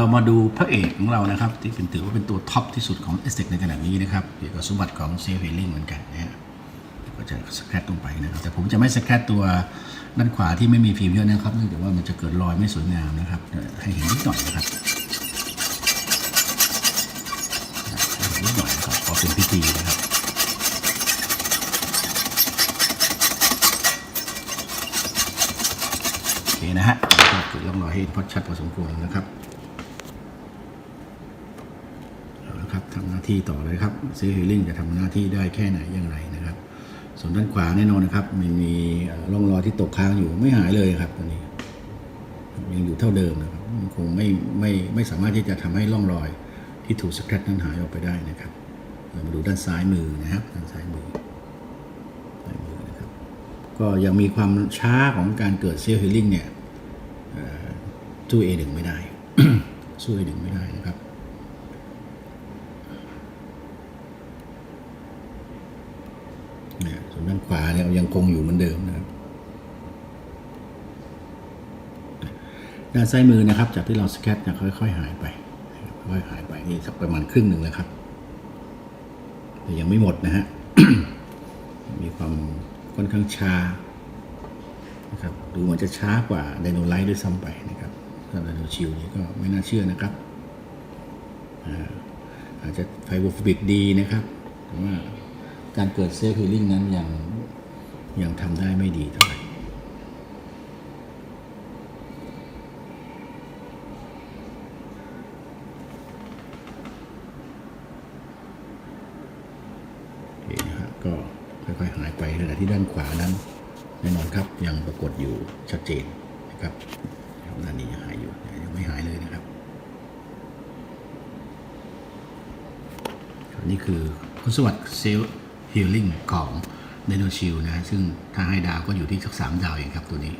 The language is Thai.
เรามาดูพระเอกของเรานะครับ ที่เป็นถือว่าเป็นตัวท็อปที่สุดของเอสเในขณะนี้นะครับเกี่ยวกับสมบัติของเซลล์เฮลิ่งเหมือนกันนะฮะก็จะสแครตลงไปนะครับ แต่ผมจะไม่สแครตตัวด้านขวาที่ไม่มีฟิล์มเยอะนะครับเนื่องจากว่ามันจะเกิดรอยไม่สวยงามนะครับ ให้เห็นนิดหน่อยนะครับนิดหน่อยนะครับขอเป็นพิธีนะครับโอเคนะฮะก็เกิดร่องรอยให้พอชัดพอสมควรนะครับ เอาละครับทำหน้าที่ต่อเลยครับเซีฮีลิ่งจะทำหน้าที่ได้แค่ไหนอย่างไรนะครับ ส่วนด้านขวาแน่นอนนะครับมันมีร่องรอยที่ตกค้างอยู่ไม่หายเลยครับตัวนี้ยังอยู่เท่าเดิมนะครับคงไม่ไม่ไม่สามารถที่จะทำให้ร่องรอยที่ถูกสครตนั้นหายออกไปได้นะครับ เรามาดูด้านซ้ายมือนะครับด้านซ้ายมือซ้ายมือนะครับ ก็ยังมีความช้าของการเกิดเซลล์ฮีลิ่งเนี่ยเอ่อสู้ A1 ไม่ได้สู้ A1 ไม่ได้นะครับ นี่ยส่วนด้านขวาเนี่ยยังคงอยู่เหมือนเดิมนะครับ ด้านซ้ายมือนะครับ จากที่เราสแคตจะค่อย ๆ หายไปค่อยๆหายไปนี่สักประมาณครึ่งหนึ่งแล้วครับ แต่ยังไม่หมดนะฮะมีความค่อนข้างช้านะครับดูเหมือนจะช้ากว่าไดโนไลท์ด้วยซ้ำไปนะครับสำหรับไดโนชิลนี่ก็ไม่น่าเชื่อนะครับอาอาจจะไฟโบฟิบิกดีนะครับแต่ว่า การเกิดเซลล์ฮีลิ่งนั้นยังยังทำได้ไม่ดีเท่าไหร่โอเคนะฮะก็ค่อยๆหายไปขณะที่ด้านขวานั้นแน่นอนครับยังปรากฏอยู่ชัดเจนนะครับด้านนี้ยังหายอยู่ยังไม่หายเลยนะครับครับนี่คือคุณสวัสดิ์เซลล์ ฮีลิ่งของไดโนชิลนะฮะซึ่งถ้าให้ดาวก็อยู่ที่สักสามดาวเองครับตัวนี้